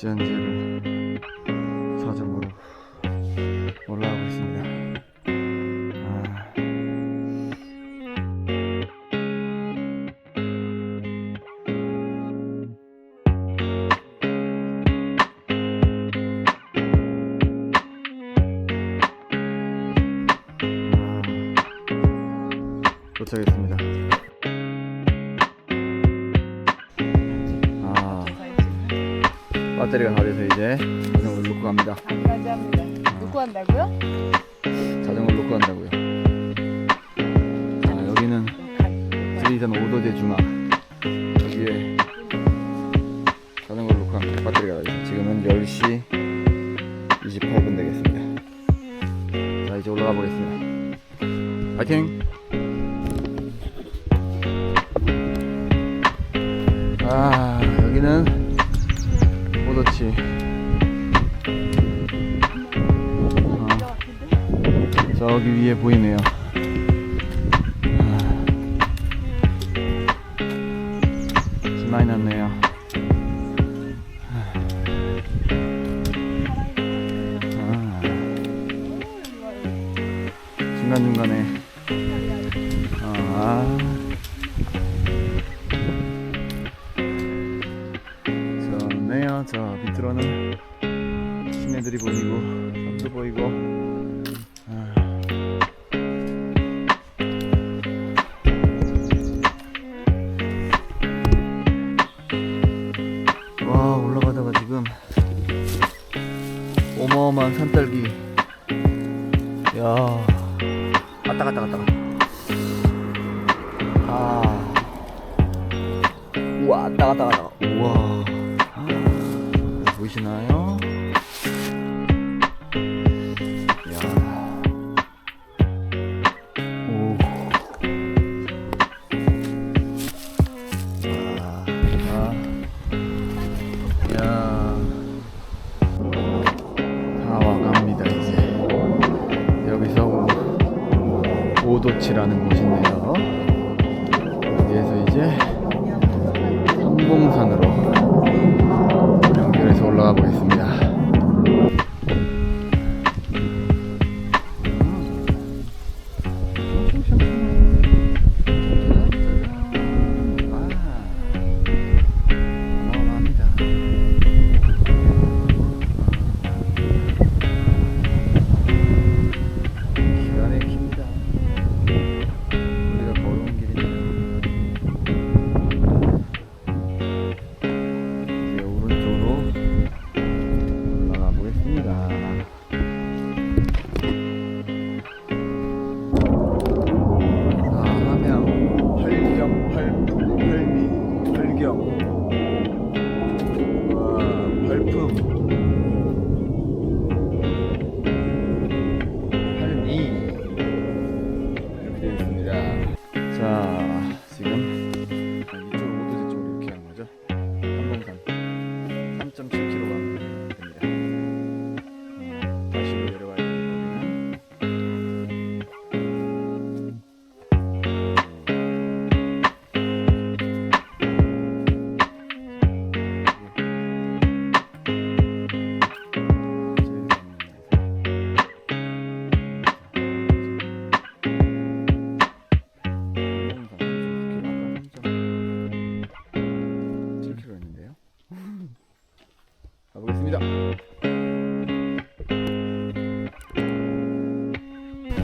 시안제를 자전거로 올라가고 있습니다. 아, 아, 도착했습니다. 배터리가 다 돼서 이제 자전거를 놓고 갑니다. 감사합니다. 누구 한다고요? 자전거를 놓고 간다고요. 자, 여기는 지리산 5도제 중앙. 여기에 자전거를 놓고 갑니다. 배터리가 다 돼서 지금은 10시 28분 되겠습니다. 자, 이제 올라가 보겠습니다. 파이팅! 아, 오도치. 아, 저기 위에 보이네요. 아, 좀 많이 났네요. 밑으로는 시내들이 보이고, 산도 보이고. 아. 와 올라가다가 지금 어마어마한 산딸기. 야. 갔다 갔다 갔다. 아. 왔다 갔다 갔다 우와. 아, 보이시나요?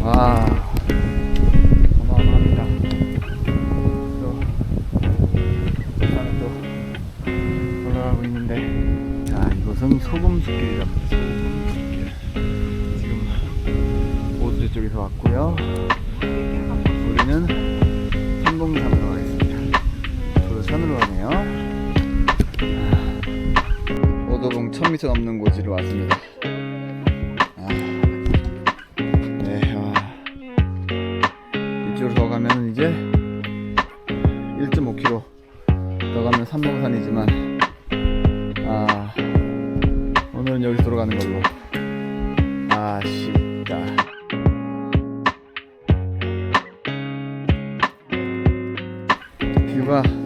와, 어마어마합니다. 또 산을 또 올라가고 있는데, 자 이곳은 소금숲길이랍니다. 소금숲길. 지금 오두제 쪽에서 왔고요. 우리는 삼봉산으로 가겠습니다. 저 산으로 가네요. 오도봉 1000m 넘는 곳으로 왔습니다. 아, 네, 아, 이쪽으로 더 가면 이제 1.5km 더 가면 삼봉산이지만, 아, 오늘은 여기서 돌아가는 걸로. 아쉽다. 뷰가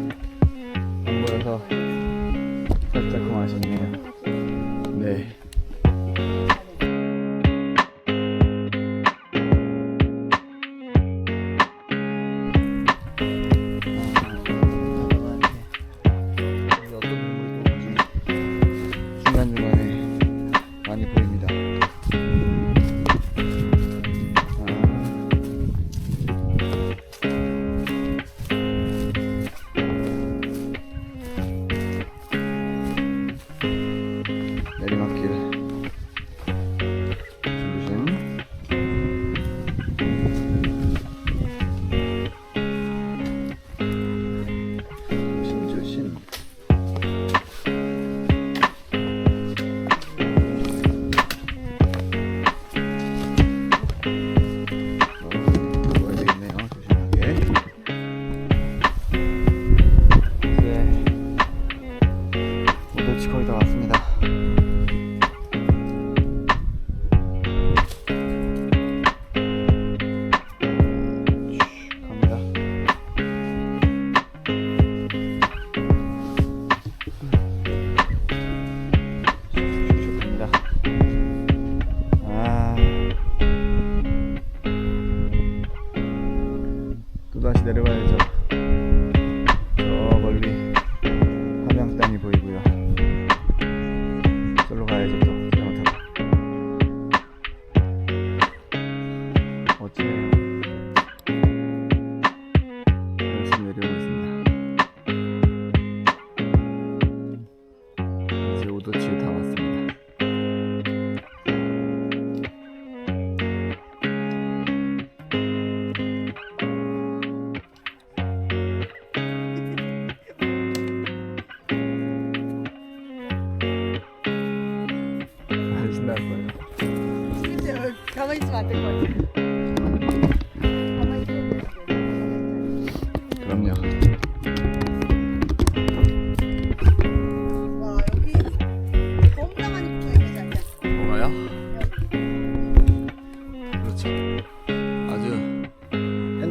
Okay.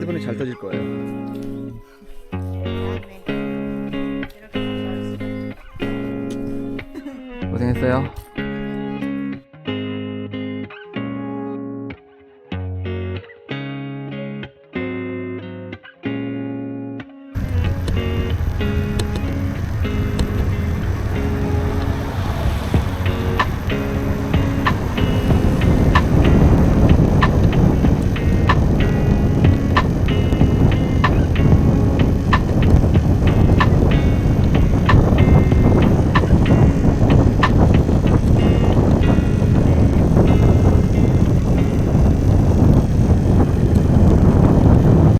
이번에 잘 터질 거예요. 음. 고생했어요.